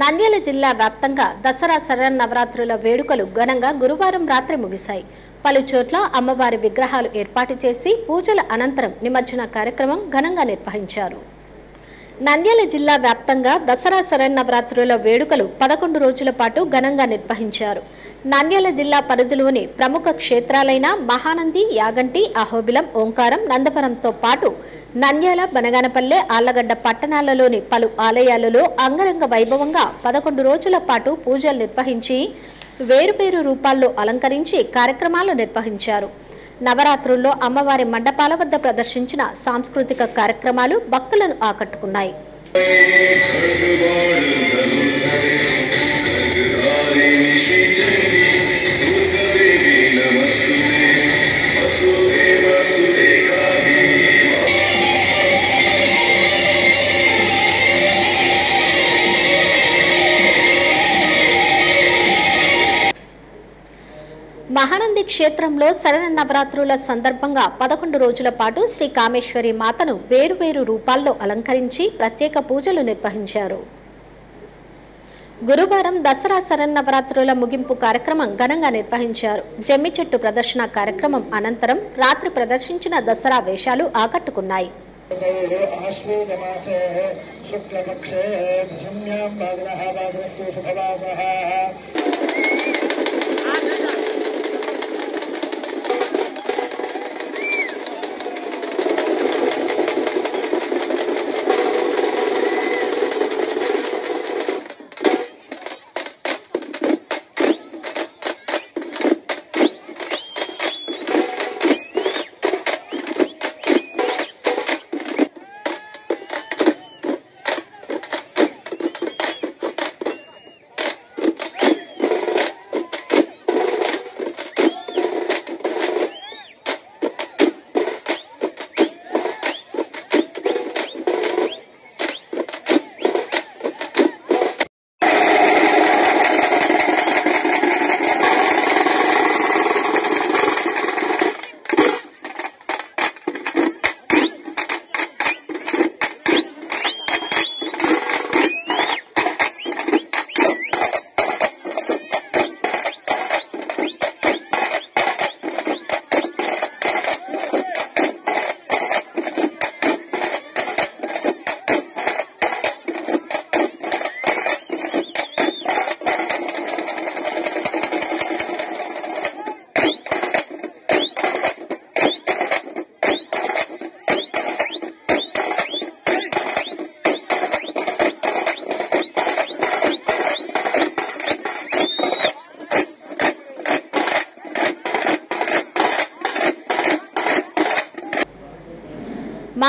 నంద్యాల జిల్లా వ్యాప్తంగా దసరా శరన్నవరాత్రుల వేడుకలు ఘనంగా గురువారం రాత్రి ముగిశాయి. పలు చోట్ల అమ్మవారి విగ్రహాలు ఏర్పాటు చేసి పూజల అనంతరం నిమజ్జన కార్యక్రమం ఘనంగా నిర్వహించారు. నంద్యాల జిల్లా వ్యాప్తంగా దసరా శరన్నవరాత్రుల వేడుకలు పదకొండు రోజుల పాటు ఘనంగా నిర్వహించారు. నంద్యాల జిల్లా పరిధిలోని ప్రముఖ క్షేత్రాలైన మహానంది యాగంటి అహోబిలం ఓంకారం నందవరంతో పాటు నంద్యాల బనగానపల్లె ఆళ్ళగడ్డ పట్టణాలలోని పలు ఆలయాలలో అంగరంగ వైభవంగా పదకొండు రోజుల పాటు పూజలు నిర్వహించి వేరువేరు రూపాల్లో అలంకరించి కార్యక్రమాలు నిర్వహించారు. నవరాత్రుల్లో అమ్మవారి మండపాల వద్ద ప్రదర్శించిన సాంస్కృతిక కార్యక్రమాలు భక్తులను ఆకట్టుకున్నాయి. మహానంది క్షేత్రంలో శరణ నవరాత్రుల సందర్భంగా పదకొండు రోజుల పాటు శ్రీ కామేశ్వరి మాతను వేరువేరు రూపాల్లో అలంకరించి ప్రత్యేక పూజలు నిర్వహించారు. గురువారం దసరా శరన్నవరాత్రుల ముగింపు కార్యక్రమం ఘనంగా నిర్వహించారు. జమ్మి చెట్టు ప్రదర్శన కార్యక్రమం అనంతరం రాత్రి ప్రదర్శించిన దసరా వేషాలు ఆకట్టుకున్నాయి. శుక్లపక్షే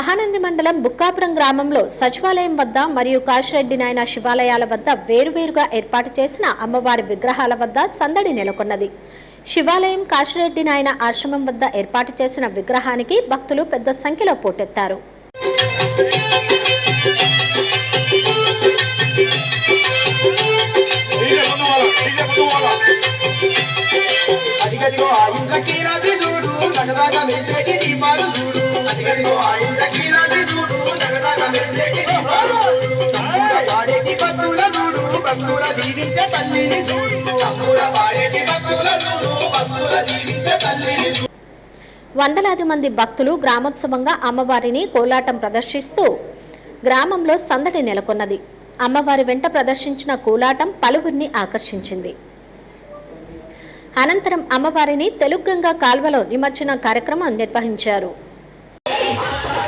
మహానంది మండలం బుక్కాపురం గ్రామంలో సచివాలయం వద్ద మరియు కాశిరెడ్డి నాయన శివాలయాల వద్ద వేరువేరుగా ఏర్పాటు చేసిన అమ్మవారి విగ్రహాల వద్ద సందడి నెలకొన్నది. శివాలయం కాశిరెడ్డి నాయన ఆశ్రమం వద్ద ఏర్పాటు చేసిన విగ్రహానికి భక్తులు పెద్ద సంఖ్యలో పోటెత్తారు. చూడు చూడు పాడేటి భక్తుల చూడు భక్తుల దీవించే తల్లిని చూడు పాడేటి భక్తుల చూడు భక్తుల దీవించే తల్లిని వందలాది మంది భక్తులు గ్రామోత్సవంగా అమ్మవారిని కోలాటం ప్రదర్శిస్తూ గ్రామంలో సందడి నెలకొన్నది. అమ్మవారి వెంట ప్రదర్శించిన కోలాటం పలువురిని ఆకర్షించింది. అనంతరం అమ్మవారిని తెలుగంగా కాల్వలో నిమజ్జన కార్యక్రమం నిర్వహించారు. Hey!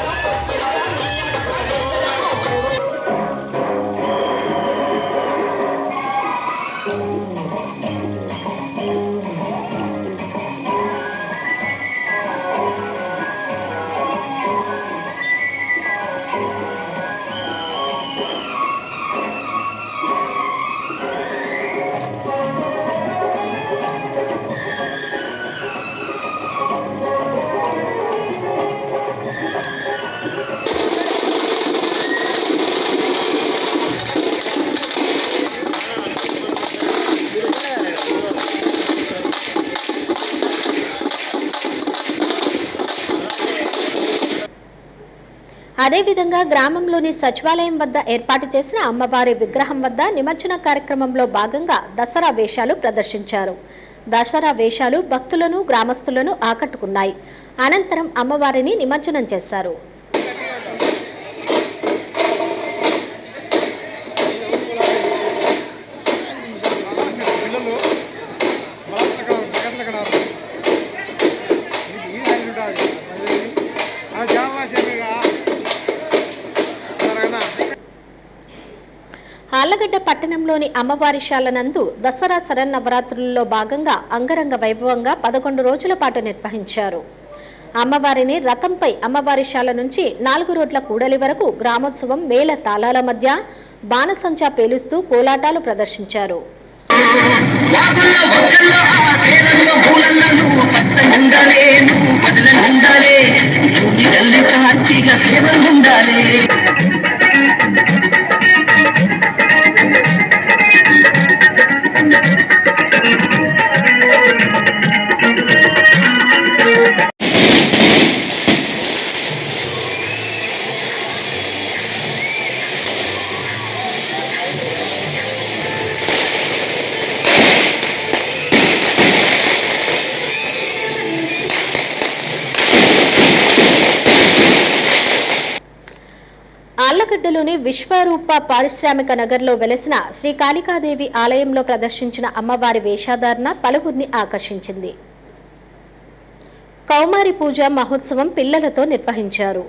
అదేవిధంగా గ్రామంలోని సచివాలయం వద్ద ఏర్పాటు చేసిన అమ్మవారి విగ్రహం వద్ద నిమజ్జన కార్యక్రమంలో భాగంగా దసరా వేషాలు ప్రదర్శించారు. దసరా వేషాలు భక్తులను గ్రామస్తులను ఆకట్టుకున్నాయి. అనంతరం అమ్మవారిని నిమజ్జనం చేశారు. పట్టణంలోని అమ్మవారి శాలనందు దసరా శరన్నవరాత్రుల్లో భాగంగా అంగరంగ వైభవంగా పదకొండు రోజుల పాటు నిర్వహించారు అమ్మవారిని రథంపై అమ్మవారి శాల నుంచి నాలుగు రోడ్ల కూడలి వరకు గ్రామోత్సవం మేళ తాళాల మధ్య బాణసంచా పేలుస్తూ కోలాటాలు ప్రదర్శించారు వాగుల్లో ఆళ్ళగడ్డలోని విశ్వరూప పారిశ్రామిక నగర్లో వెలసిన శ్రీ కాళికాదేవి ఆలయంలో ప్రదర్శించిన అమ్మవారి వేషాధారణ పలువురిని ఆకర్షించింది. కౌమారి పూజ మహోత్సవం పిల్లలతో నిర్వహించారు.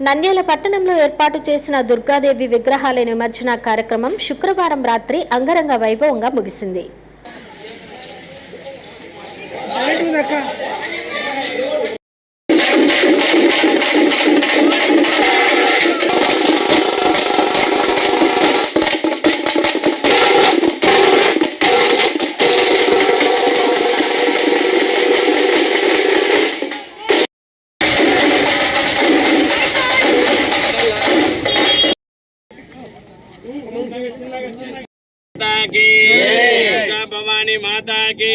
నంద్యాల పట్టణంలో ఏర్పాటు చేసిన దుర్గాదేవి విగ్రహాల నిమజ్జన కార్యక్రమం శుక్రవారం రాత్రి అంగరంగ వైభవంగా ముగిసింది. మాతాకి భవాని మాతాకి.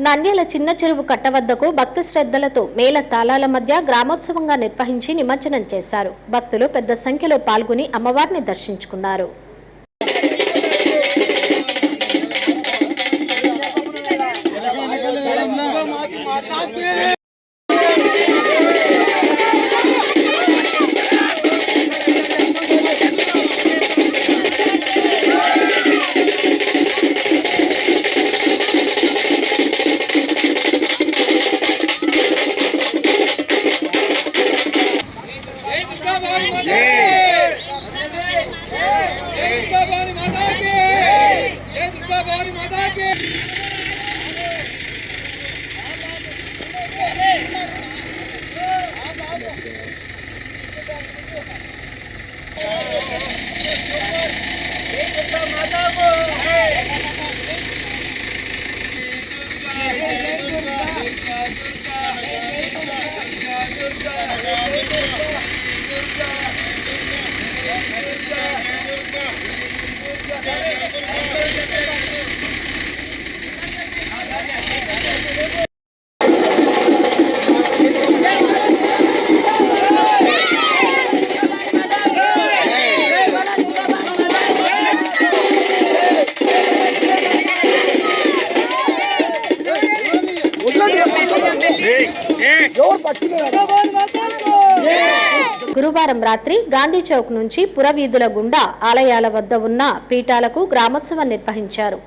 నంద్యాల చిన్న చెరువు కట్ట వద్దకు భక్తి శ్రద్ధలతో మేళ తాళాల మధ్య గ్రామోత్సవంగా నిర్వహించి నిమజ్జనం చేశారు. భక్తులు పెద్ద సంఖ్యలో పాల్గొని అమ్మవారిని దర్శించుకున్నారు. गौरी माता के माता को Yeah. గురువారం రాత్రి గాంధీ చౌక్ నుంచి పురవీధుల గుండా ఆలయాల వద్ద ఉన్న పీఠాలకు గ్రామోత్సవం నిర్వహించారు.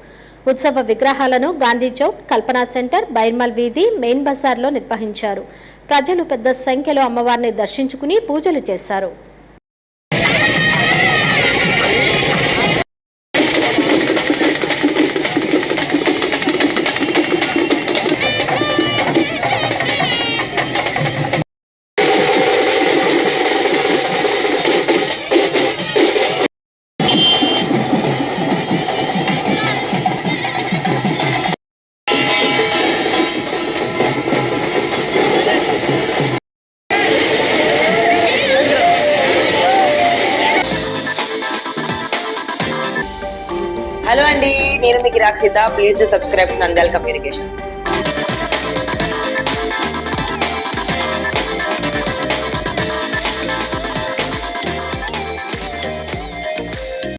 ఉత్సవ విగ్రహాలను గాంధీ చౌక్ కల్పనా సెంటర్ బైర్మల్ వీధి మెయిన్ బజార్లో నిర్వహించారు. ప్రజలు పెద్ద సంఖ్యలో అమ్మవారిని దర్శించుకుని పూజలు చేశారు. నేను మీకు Rakshita please to subscribe Nandyal communications